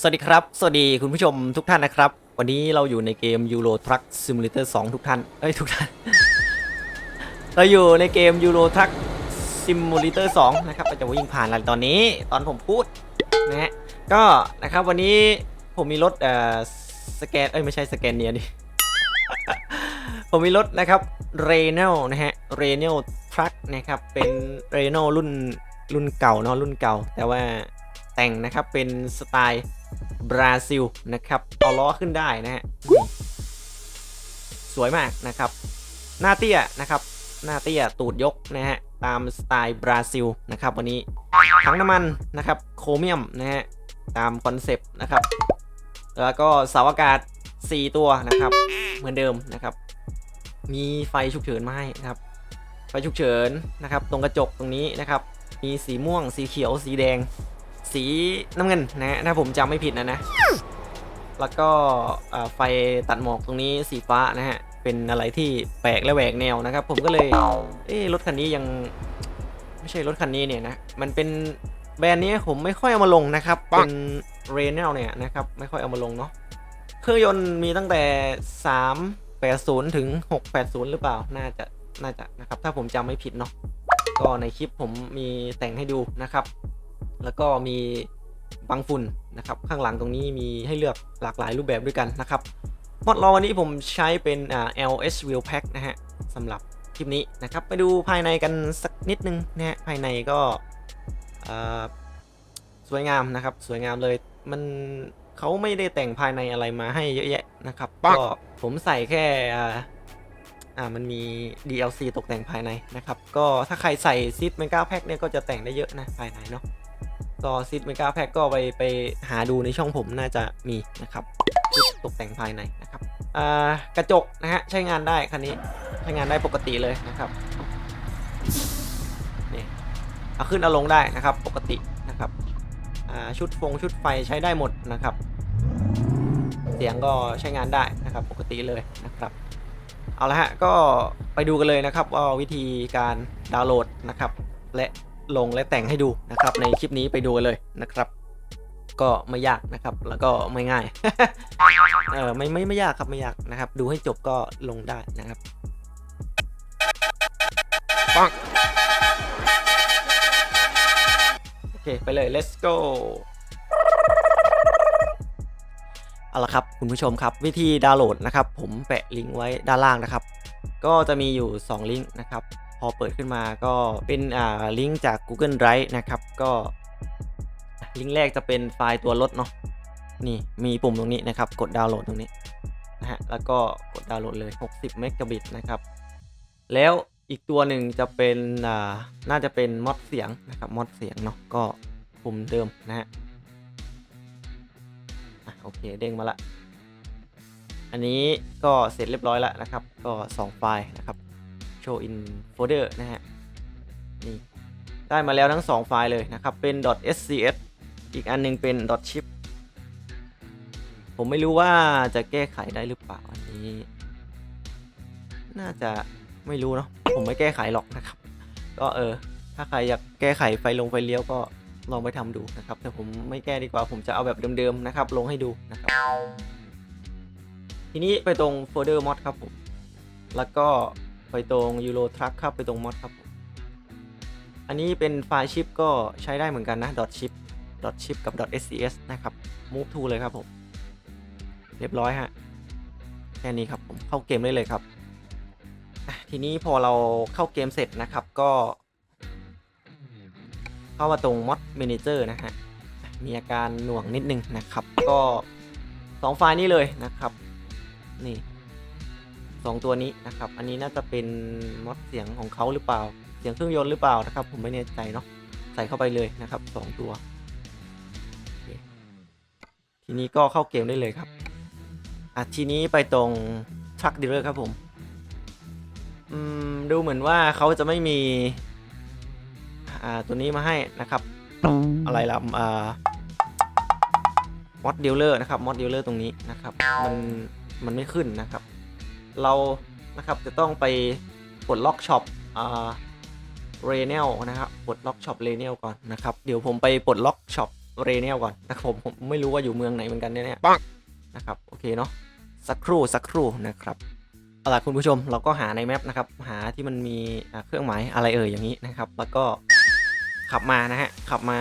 สวัสดีครับ สวัสดีคุณผู้ชมทุกท่านนะครับ วันนี้เราอยู่ในเกม Euro Truck Simulator 2 ทุกท่าน เอ้ย ทุกท่าน เราอยู่ในเกม Euro Truck Simulator 2 นะครับเราจะวิ่งผ่านอะไรตอนนี้ ตอนผมพูดนะฮะ ก็นะครับวันนี้ผมมีรถเอ่อสแกน เอ้ย ไม่ใช่สแกนเนียดิ ผมมีรถนะครับ r e n o นะฮะ r e n o Truck นะครับ เป็น r e n o รุ่นรุ่นเก่าเนาะรุ่นเก่า แต่ว่าแต่งนะครับเป็นสไตล์ บราซิลนะครับเอาล้อขึ้นได้นะฮะสวยมากนะครับ หน้าเตี้ยนะครับ หน้าเตี้ยตูดยกนะฮะตามสไตล์บราซิลนะครับวันนี้ถังน้ำมันนะครับโครเมียมนะฮะตามคอนเซปต์นะครับ แล้วก็เสาอากาศ 4 ตัวนะครับ เหมือนเดิมนะครับ มีไฟฉุกเฉินมาให้นะครับ ไฟฉุกเฉินนะครับ ตรงกระจกตรงนี้นะครับ มีสีม่วงสีเขียวสีแดง สีน้ำเงินนะฮะถ้าผมจำไม่ผิดนะนะ แล้วก็เอ่อไฟตัดหมอกตรงนี้สีฟ้านะฮะ เป็นอะไรที่แปลกและแหวกแนวนะครับ ผมก็เลย เอ๊ะรถคันนี้ยังไม่ใช่รถคันนี้เนี่ยนะ มันเป็นแบรนด์นี้ผมไม่ค่อยเอามาลงนะครับ เป็นเรเนลเนี่ยนะครับ ไม่ค่อยเอามาลงเนาะ เครื่องยนต์มีตั้งแต่ 380 ถึง 680 หรือเปล่า น่าจะ น่าจะนะครับ ถ้าผมจำไม่ผิดเนาะ ก็ในคลิปผมมีแต่งให้ดูนะครับ แล้วก็มีบังฝุ่นนะครับ ข้างหลังตรงนี้มีให้เลือกหลากหลายรูปแบบด้วยกันนะครับมอดรอวันนี้ผมใช้เป็นอ่า LS Wheel Pack นะฮะสำหรับคลิปนี้นะครับ ไปดูภายในกันสักนิดนึงนะฮะภายในก็อ่าสวยงามนะครับ สวยงามเลยมันเขาไม่ได้แต่งภายในอะไรมาให้เยอะแยะนะครับก็ผมใส่แค่อ่าอ่ามันมี DLC ตกแต่งภายในนะครับ ก็ถ้าใครใส่ซิดเมกาแพ็คเนี่ยก็จะแต่งได้เยอะนะภายในเนาะ ก็ซิดเมกาแพ็กก็ไปไปหาดูในช่องผมน่าจะมีนะครับชุดตกแต่งภายในนะครับกระจกนะฮะใช้งานได้คันนี้ใช้งานได้ปกติเลยนะครับนี่เอาขึ้นเอาลงได้นะครับปกตินะครับชุดฟงชุดไฟใช้ได้หมดนะครับ เสียงก็ใช้งานได้นะครับปกติเลยนะครับเอาละฮะก็ไปดูกันเลยนะครับว่าวิธีการดาวน์โหลดนะครับและ ลงและแต่งให้ดูนะครับ ในคลิปนี้ไปดูกันเลยนะครับ ก็ไม่ยากนะครับ แล้วก็ไม่ง่ายเออไม่ไม่ไม่ยากครับไม่ยากนะครับ ดูให้จบก็ลงได้นะครับปังโอเคไปเลย let's go เอาละครับคุณผู้ชมครับวิธีดาวน์โหลดนะครับ ผมแปะลิงก์ไว้ด้านล่างนะครับ ก็จะมีอยู่ 2 ลิงก์นะครับ พอเปิดขึ้นมาก็เป็นอ่าลิงก์จาก Google Drive นะครับก็ลิงก์แรกจะเป็นไฟล์ตัวรถเนาะนี่มีปุ่มตรงนี้นะครับ กดดาวน์โหลดตรงนี้นะฮะแล้วก็กดดาวน์โหลดเลย 60 เมกะบิตนะครับ แล้วอีกตัวหนึ่งจะเป็นอ่าน่าจะเป็นมอดเสียงนะครับมอดเสียงเนาะก็ปุ่มเดิมนะฮะอะโอเคเด้งมาละ อันนี้ก็เสร็จเรียบร้อยแล้วนะครับ ก็ 2 ไฟล์นะครับ show in folder นะฮะ นี่ ได้มาแล้วทั้ง 2 ไฟล์เลยนะครับ เป็น .scs อีกอันหนึงเป็น .chip ผมไม่รู้ว่าจะแก้ไขได้หรือเปล่าอันนี้ น่าจะไม่รู้เนาะ ผมไม่แก้ไขหรอกนะครับ ก็เออ ถ้าใครอยากแก้ไขไฟลงไฟเลี้ยวก็ลองไปทำดูนะครับ แต่ผมไม่แก้ดีกว่า ผมจะเอาแบบเดิมๆนะครับ ลงให้ดูนะครับ ทีนี้ไปตรงโฟลเดอร์มอดครับผม แล้วก็ ไปตรง Euro Truck ครับไปตรงมอดครับผมอันนี้เป็นไฟล์ชิปก็ใช้ได้เหมือนกันนะ .chip .chip กับ .scs นะครับ move to เลยครับผม เรียบร้อยฮะ แค่นี้ครับผมเข้าเกมได้เลยครับ ทีนี้พอเราเข้าเกมเสร็จนะครับก็ เข้ามาตรง mod manager นะฮะ มีอาการหน่วงนิดนึงนะครับ ก็สองไฟล์นี้เลยนะครับ นี่ สองตัวนี้นะครับ อันนี้น่าจะเป็นมอดเสียงของเขาหรือเปล่า เสียงเครื่องยนต์หรือเปล่านะครับ ผมไม่แน่ใจเนาะ ใส่เข้าไปเลยนะครับสองตัว ทีนี้ก็เข้าเกมได้เลยครับ อะทีนี้ไปตรงชักดีลเลอร์ครับผม อืมดูเหมือนว่าเขาจะไม่มี อ่าตัวนี้มาให้นะครับ อะไรล่ะอ่ามอดดีลเลอร์นะครับมอดดีลเลอร์ตรงนี้นะครับ มันมันไม่ขึ้นนะครับ เรานะครับจะต้องไปกดล็อกช็อปอ่าเรเนลนะครับปลดล็อกช็อปเรเนลก่อนนะครับเดี๋ยวผมไปปลดล็อกช็อปเรเนลก่อนนะครับผมผมไม่รู้ว่าอยู่เมืองไหนเหมือนกันเนี่ยปังนะครับโอเคเนาะสักครู่สักครู่นะครับเอาล่ะคุณผู้ชมเราก็หาในแมปนะครับหาที่มันมีอ่าเครื่องหมายอะไรเอ่ยอย่างนี้นะครับ แล้วก็ขับมานะฮะขับมา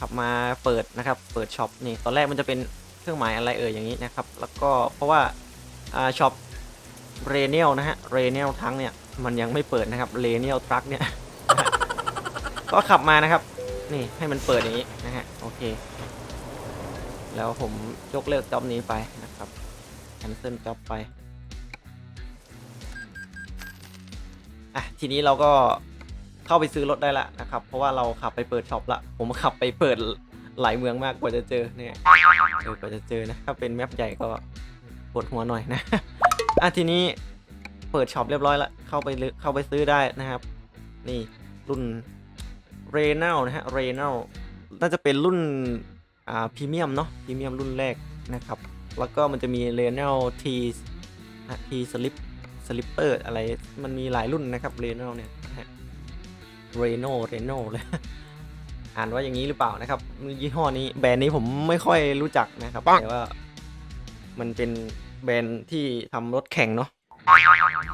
ขับมาเปิดนะครับ เปิดช็อปนี่ตอนแรกมันจะเป็นเครื่องหมายอะไรเอ่ยอย่างนี้นะครับ แล้วก็เพราะว่าอ่า ช็อปเรเนียลนะฮะเรเนียลทั้งเนี่ยมันยังไม่เปิดนะครับเรเนียลทรัคเนี่ยก็ขับมานะครับ นี่ให้มันเปิดอย่างนี้นะฮะโอเค แล้วผมยกเลิกจ็อบนี้ไปนะครับแคนเซิลจ็อบไปอะทีนี้เราก็เข้าไปซื้อรถได้ละนะครับ เพราะว่าเราขับไปเปิดช็อปละ ผมขับไปเปิดหลายเมืองมากกว่าจะเจอเนี่ยกว่าจะเจอนะถ้าเป็นแมปใหญ่ก็ ปวดหัวหน่อยนะอะทีนี้เปิดช็อปเรียบร้อยละเข้าไปเลยเข้าไปซื้อได้นะครับ นี่รุ่นเรเนลนะฮะเรเนลน่าจะเป็นรุ่นอ่าพรีเมียมเนาะพรีเมียมรุ่นแรกนะครับ แล้วก็มันจะมีเรเนลทีทีสลิปสลิปเปอร์อะไรมันมีหลายรุ่นนะครับเรเนลเนี่ยนะฮะเรโนเรโนเลยอ่านว่าอย่างนี้หรือเปล่านะครับยี่ห้อนี้แบรนด์นี้ผมไม่ค่อยรู้จักนะครับแต่ว่ามันเป็น แบรนด์ที่ทำรถแข่งเนาะ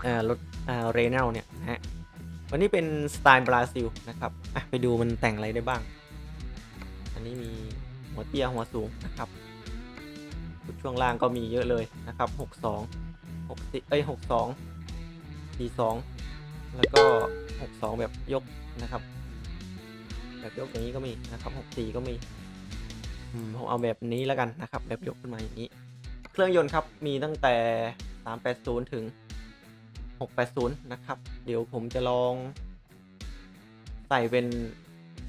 อ่ารถอ่าเรเนลเนี่ยนะฮะวันนี้เป็นสไตล์บราซิลนะครับอะไปดูมันแต่งอะไรได้บ้าง อันนี้มีหัวเตี้ยหัวสูงนะครับ ช่วงล่างก็มีเยอะเลยนะครับ 62 60เอ้ย62 42 แล้วก็ 62 แบบยกนะครับแบบยกอย่างนี้ก็มีนะครับ 64 ก็มีอืมผมเอาแบบนี้แล้วกันนะครับ แบบยกขึ้นมาอย่างนี้ รื่องยนต์ครับ มีตั้งแต่ 380 ถึง 680 นะครับ เดี๋ยวผมจะลองใส่เป็น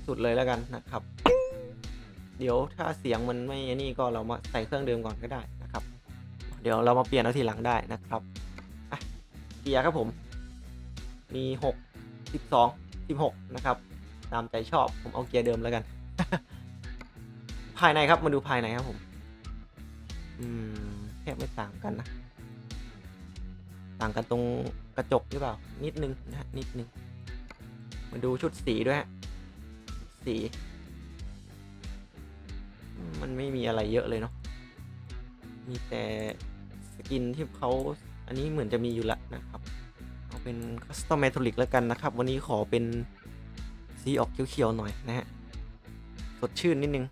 สุดเลยแล้วกันนะครับ เดี๋ยวถ้าเสียงมันไม่นี่ก็เรามาใส่เครื่องเดิมก่อนก็ได้นะครับ เดี๋ยวเรามาเปลี่ยนเอาทีหลังได้นะครับอะเกียร์ครับผม มี 6 12 16 นะครับ ตามใจชอบผมเอาเกียร์เดิมแล้วกัน ภายในครับมาดูภายในครับผม อืมแทบไม่ต่างกันนะ ต่างกันตรงกระจกหรือเปล่า นิดนึงนะนิดนึง มาดูชุดสีด้วยฮะสีมมันไม่มีอะไรเยอะเลยเนาะ มีแต่สกินที่เขาอันนี้เหมือนจะมีอยู่ละนะครับ เอาเป็นคัสตอมเมทัลลิกแล้วกันนะครับ วันนี้ขอเป็นสีออกเขียวๆหน่อยนะฮะ สดชื่นนิดนึง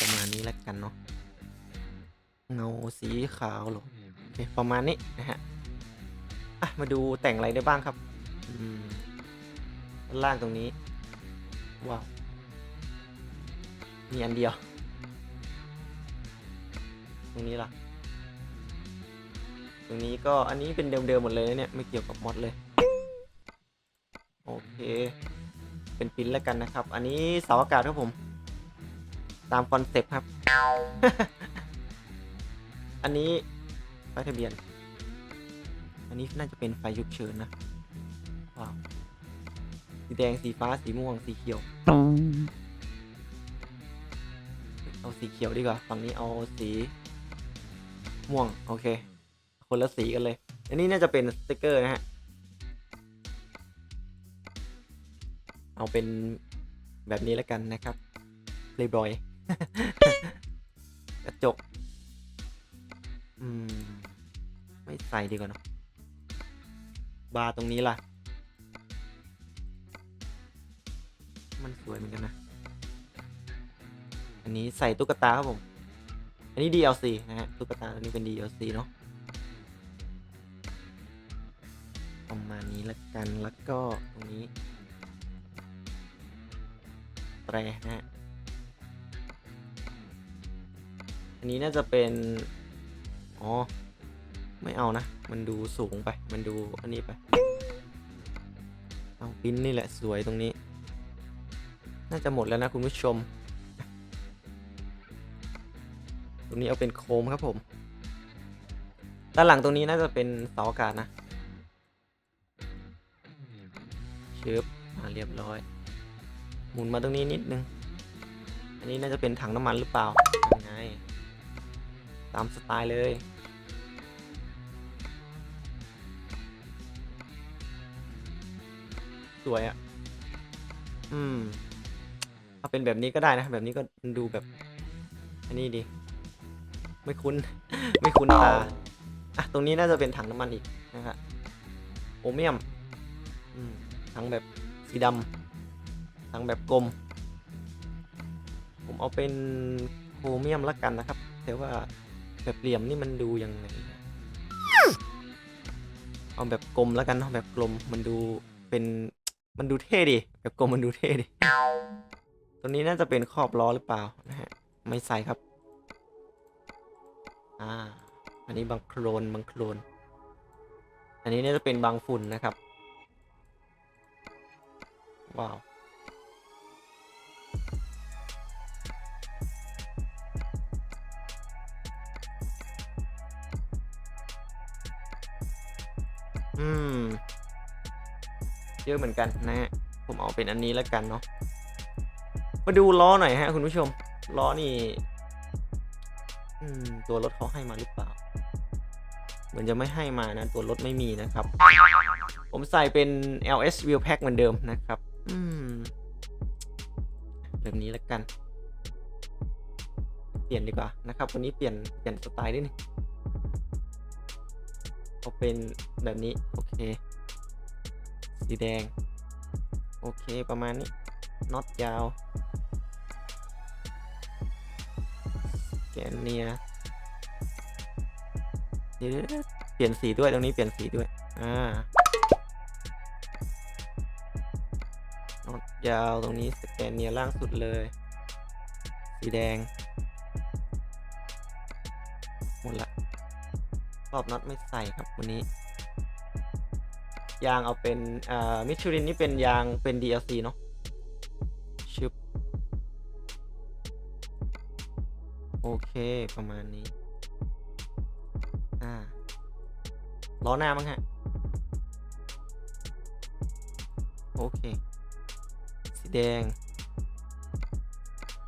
ประมาณนี้แล้วกันเนาะ เงาสีขาวเหรอโอเคประมาณนี้นะฮะอะมาดูแต่งอะไรได้บ้างครับอืมด้านล่างตรงนี้ ว้าว มีอันเดียว ตรงนี้ล่ะ ตรงนี้ก็อันนี้เป็นเดิมๆหมดเลยนะเนี่ย ไม่เกี่ยวกับมอดเลย โอเค เป็นปิ้นแล้วกันนะครับ อันนี้เสาอากาศครับผม ตามคอนเซปต์ครับ อันนี้ป้ายทะเบียน อันนี้น่าจะเป็นไฟฉุกเฉินนะ ว้าว สีแดง สีฟ้า สีม่วง สีเขียว เอาสีเขียวดีกว่า ฝั่งนี้เอาสีม่วง โอเค คนละสีกันเลย อันนี้น่าจะเป็นสติกเกอร์นะฮะ เอาเป็นแบบนี้แล้วกันนะครับ Playboy กระจก อืม ไม่ใส่ดีกว่าเนอะบาร์ตรงนี้ล่ะ มันสวยเหมือนกันนะ อันนี้ใส่ตุ๊กตาครับผม อันนี้ DLC นะฮะ ตุ๊กตาอันนี้เป็น DLC เนาะ ประมาณนี้ละกัน แล้วก็ตรงนี้ แตรนะฮะ อันนี้น่าจะเป็น อ๋อ ไม่เอานะ มันดูสูงไป มันดูอันนี้ไป เอาปิ้นนี่แหละสวยตรงนี้ น่าจะหมดแล้วนะคุณผู้ชม ตรงนี้เอาเป็นโคมครับผม ด้านหลังตรงนี้น่าจะเป็นเสาอากาศนะชึบมาเรียบร้อย หมุนมาตรงนี้นิดนึง อันนี้น่าจะเป็นถังน้ำมันหรือเปล่ายัง ตามสไตล์เลยสวยอะ่ะ อืม เอาเป็นแบบนี้ก็ได้นะ แบบนี้ก็ดูแบบ อันนี้ดี ไม่คุ้น ไม่คุ้นตา อะ ตรงนี้น่าจะเป็นถังน้ำมันอีกนะครับโอเมียม อืม ถังแบบสีดำถังแบบกลม ผมเอาเป็นโครเมียมละกันนะครับแต่ว่า แบบเหลี่ยมนี่มันดูยังไง เอาแบบกลมแล้วกันเนาะแบบกลมมันดูเป็นมันดูเท่ดิแบบกลมมันดูเท่ดิตัวนี้น่าจะเป็นครอบล้อหรือเปล่านะฮะไม่ใส่ครับ อ่า อันนี้บางโครนบางโครน อันนี้น่าจะเป็นบางฝุ่นนะครับ ว้าว อืม เยอะเหมือนกันนะฮะ ผมเอาเป็นอันนี้แล้วกันเนาะ มาดูล้อหน่อยฮะ คุณผู้ชม ล้อนี่ อืม ตัวรถเขาให้มาหรือเปล่า เหมือนจะไม่ให้มานะ ตัวรถไม่มีนะครับ ผมใส่เป็น LS Wheel Pack เหมือนเดิมนะครับ อืม แบบนี้แล้วกัน เปลี่ยนดีกว่านะครับ วันนี้เปลี่ยนเปลี่ยนสไตล์นิดนึง เอาเป็นแบบนี้ โอเค สีแดง โอเคประมาณนี้น็อตยาวแกนเนียดิเปลี่ยนสีด้วยตรงนี้เปลี่ยนสีด้วย อ่าน็อตยาวตรงนี้สแกนเนียล่างสุดเลย สีแดง หมดละ รอบน็อตไม่ใส่ครับวันนี้ ยางเอาเป็นอ่ามิชลินนี่เป็นยางเป็น DLC เนาะชึบโอเคประมาณนี้ อ่าล้อหน้ามั้งฮะ โอเค สีแดง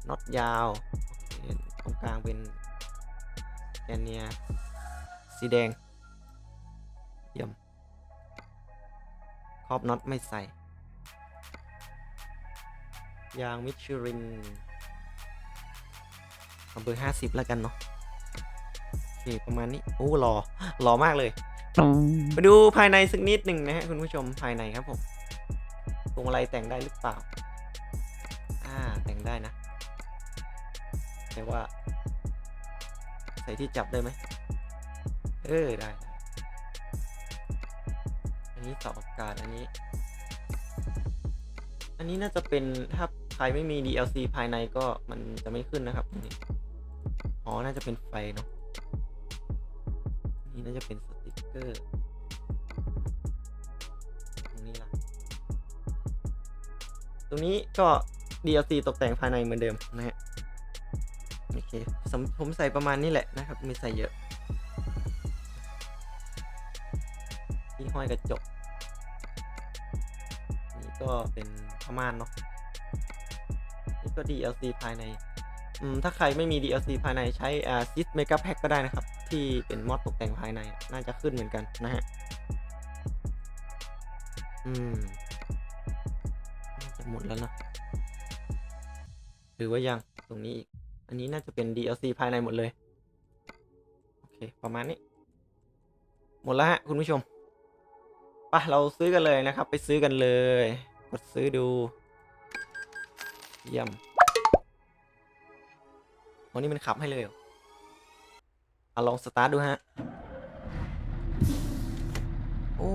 น็อตยาว โอเค ตรงกลางเป็นแกนเนีย สีแดง เยี่ยมครอบน็อตไม่ใส่ ยางมิชลินเอาเบอร์ห้าสิบแล้วกันเนาะโอเคประมาณนี้โอ้หล่อหล่อมากเลย มาดูภายในสักนิดหนึ่งนะฮะคุณผู้ชมภายในครับผมตรงอะไรแต่งได้หรือเปล่า อ่าแต่งได้นะแต่ว่า ใส่ที่จับได้ไหม เออ ได้ อันนี้เสาอากาศอันนี้ อันนี้น่าจะเป็นถ้าใครไม่มี DLC ภายในก็มันจะไม่ขึ้นนะครับอันนี้อ๋อ น่าจะเป็นไฟเนาะอันนี่น่าจะเป็นสติกเกอร์ตรงนี้ล่ะ ตรงนี้ก็ DLC ตกแต่งภายในเหมือนเดิมนะฮะ โอเคสำผมใส่ประมาณนี้แหละนะครับ ไม่ใส่เยอะ ที่ห้อยกระจก นี่ก็เป็นผ้าม่านเนาะ นี่ก็ DLC ภายใน อืม ถ้าใครไม่มี DLC ภายในใช้อ่าซิสเมกาแพ็กก็ได้นะครับ ที่เป็นมอดตกแต่งภายใน น่าจะขึ้นเหมือนกันนะฮะ อืมจะหมดแล้วนะหรือว่ายังตรงนี้อีก อันนี้น่าจะเป็น DLC ภายในหมดเลย โอเค ประมาณนี้ หมดแล้วฮะ คุณผู้ชม ไปเราซื้อกันเลยนะครับ ไปซื้อกันเลย กดซื้อดู เยี่ยมวันนี้มันขับให้เลยเอเอาลองสตาร์ทดูฮะ โอ้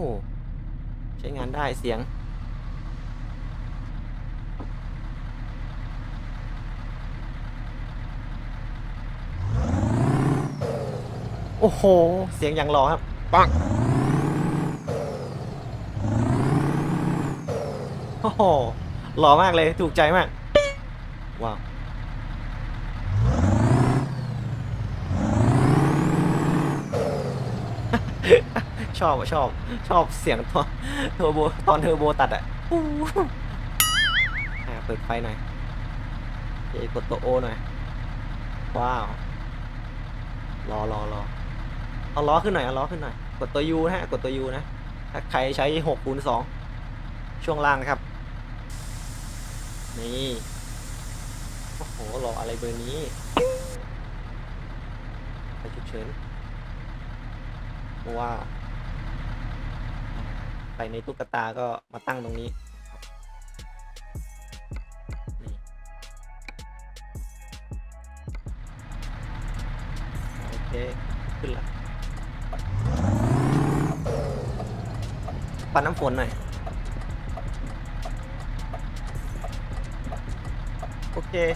ใช้งานได้เสียง โอ้โห เสียงอย่างหล่อครับ ปัง อ้โหหล่อมากเลยถูกใจมาก ว้าวชอบชอบชอบเสียงตอนเทอร์โบตอนเทอร์โบตัดอะฮ่าเปิดไฟหน่อยเดี๋ยวกดตัวโอหน่อย ว้าว รอรอรอเอาล้อขึ้นหน่อยเอาล้อขึ้นหน่อย กดตัว U นะฮะ กดตัว U นะ ถ้าใครใช้6คูณ2ช่วงล่างนะครับ นี่โอ้โหรออะไรเบอร์นี้ไปฉุกเฉินว้าวไปในตุ๊กตาก็มาตั้งตรงนี้โอเค ขึ้นละปัดน้ำฝนหน่อย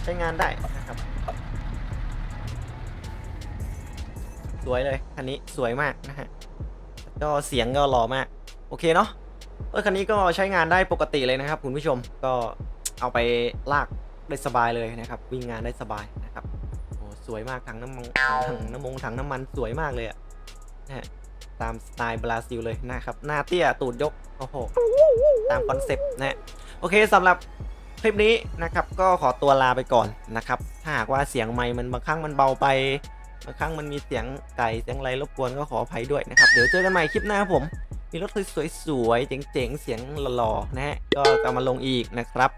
ใช้งานได้นะครับ สวยเลยคันนี้สวยมากนะฮะก็เสียงก็หล่อมาก โอเคเนาะรถคันนี้ก็ใช้งานได้ปกติเลยนะครับ คุณผู้ชมก็เอาไปลากได้สบายเลยนะครับ วิ่งงานได้สบายนะครับโอ้สวยมากถังน้ำมันถังน้ำมงถังน้ำมันสวยมากเลยอะนะฮะตามสไตล์บราซิลเลยนะครับหน้าเตี้ยตูดยกโอ้โหตามคอนเซปต์นะฮะโอเคสำหรับ คลิปนี้นะครับก็ขอตัวลาไปก่อนนะครับ ถ้าหากว่าเสียงไมค์มันบางครั้งมันเบาไปบางครั้งมันมีเสียงไก่เสียงอะไรรบกวนก็ขออภัยด้วยนะครับ เดี๋ยวเจอกันใหม่คลิปหน้าครับผม มีรถสวยๆเจ๋งๆ เสียงหล่อๆนะฮะก็จะมาลงอีกนะครับ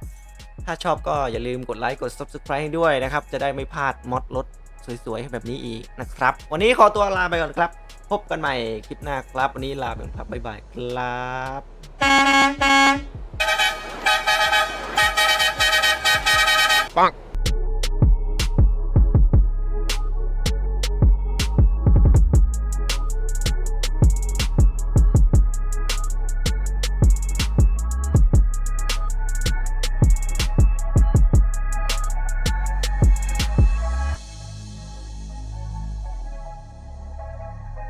ถ้าชอบก็อย่าลืมกดไลค์กด Subscribe ให้ด้วยนะครับ จะได้ไม่พลาดมอดรถสวยๆแบบนี้อีกนะครับ วันนี้ขอตัวลาไปก่อนครับ พบกันใหม่คลิปหน้าครับ วันนี้ลาไปก่อนครับบ๊ายบายครับ Funk.